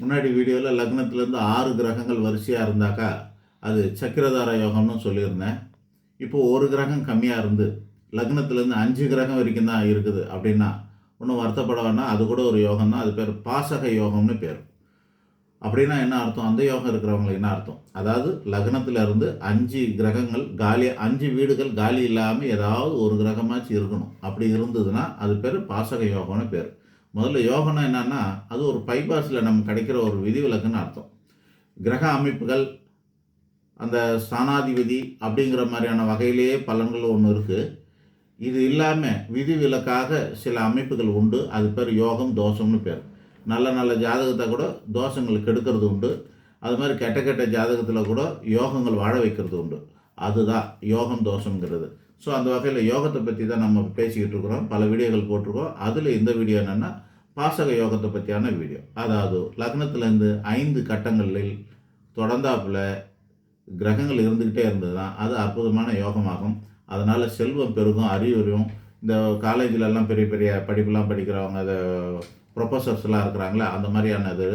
முன்னாடி வீடியோவில் லக்னத்துலேருந்து ஆறு கிரகங்கள் வரிசையாக இருந்தாக்கா அது சக்கரதார யோகம்னு சொல்லியிருந்தேன். இப்போது ஒரு கிரகம் கம்மியாக இருந்து லக்னத்துலேருந்து அஞ்சு கிரகம் வரைக்கும் தான் இருக்குது அப்படின்னா ஒன்றும் வருத்தப்பட வேணாம் அது கூட ஒரு யோகம் தான். அது பேர் பாசக யோகம்னு பேர். அப்படின்னா என்ன அர்த்தம்? அந்த யோகம் இருக்கிறவங்களுக்கு என்ன அர்த்தம்? அதாவது லக்னத்திலிருந்து அஞ்சு கிரகங்கள் காலி அஞ்சு வீடுகள் காலி இல்லாமல் ஏதாவது ஒரு கிரகமாச்சும் இருக்கணும். அப்படி இருந்ததுன்னா அது பேர் பாசக யோகம்னு பேர். முதல்ல யோகம்னா என்னன்னா அது ஒரு பைபாஸில் நமக்கு கிடைக்கிற ஒரு விதிவிலக்குன்னு அர்த்தம். கிரக அமைப்புகள் அந்த ஸ்தானாதிபதி அப்படிங்கிற மாதிரியான வகையிலேயே பலன்கள் ஒன்று இருக்குது இது இல்லாமல் விதிவிலக்காக சில அமைப்புகள் உண்டு. அது பேர் யோகம் தோஷம்னு பேர். நல்ல நல்ல ஜாதகத்தை கூட தோஷங்கள் கெடுக்கிறது உண்டு. அது மாதிரி கெட்ட கெட்ட ஜாதகத்தில் கூட யோகங்கள் வாழ வைக்கிறது உண்டு. அதுதான் யோகம் தோஷங்கிறது ஸோ அந்த வகையில் யோகத்தை பற்றி தான் நம்ம பேசிக்கிட்டு இருக்கிறோம். பல வீடியோகள் போட்டிருக்கோம். அதில் இந்த வீடியோ என்னென்னா பாசக யோகத்தை பற்றியான வீடியோ. அதாவது லக்னத்துலேருந்து ஐந்து கட்டங்களில் தொடர்ந்தாப்புல கிரகங்கள் இருந்துக்கிட்டே இருந்ததுன்னா அது அற்புதமான யோகமாகும். அதனால் செல்வம் பெருகும் அறிவுறும். இந்த காலேஜிலலாம் பெரிய பெரிய படிப்புலாம் படிக்கிறவங்க அதை ப்ரொஃபஸர்ஸ்லாம் இருக்கிறாங்களே அந்த மாதிரியானது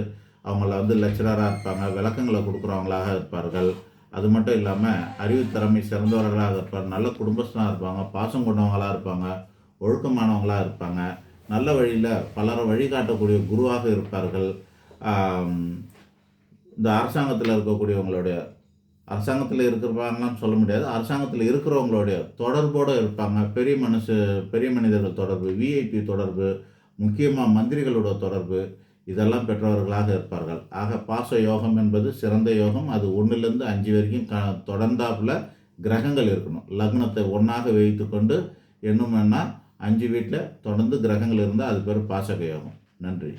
அவங்கள வந்து லெக்சராக இருப்பாங்க விளக்கங்களை கொடுக்குறவங்களாக இருப்பார்கள். அது மட்டும் இல்லாமல் அறிவு திறமை சிறந்தவர்களாக இருப்பார் நல்ல குடும்பஸ்தனாக இருப்பாங்க. பாசம் கொண்டவங்களாக இருப்பாங்க. ஒழுக்கமானவங்களாக இருப்பாங்க. நல்ல வழியில் பலரை வழிகாட்டக்கூடிய குருவாக இருப்பார்கள். இந்த அரசாங்கத்தில் இருக்கக்கூடியவங்களுடைய அரசாங்கத்தில் இருக்கிறவங்களாம் சொல்ல முடியாது. அரசாங்கத்தில் இருக்கிறவங்களுடைய தொடர்போடு இருப்பாங்க. பெரிய மனுஷ பெரிய மனிதர்கள் தொடர்பு விஐபி தொடர்பு முக்கியமாக மந்திரிகளோட தொடர்பு இதெல்லாம் பெற்றவர்களாக இருப்பார்கள். ஆக பாச யோகம் என்பது சிறந்த யோகம். அது ஒன்றுலேருந்து அஞ்சு வரைக்கும் க தொடர்ந்தாப்புல கிரகங்கள் இருக்கணும். லக்னத்தை ஒன்றாக வைத்துக்கொண்டு என்னும்னா அஞ்சு வீட்டில் தொடர்ந்து கிரகங்கள் இருந்தால் அது பேர் பாசக யோகம். நன்றி.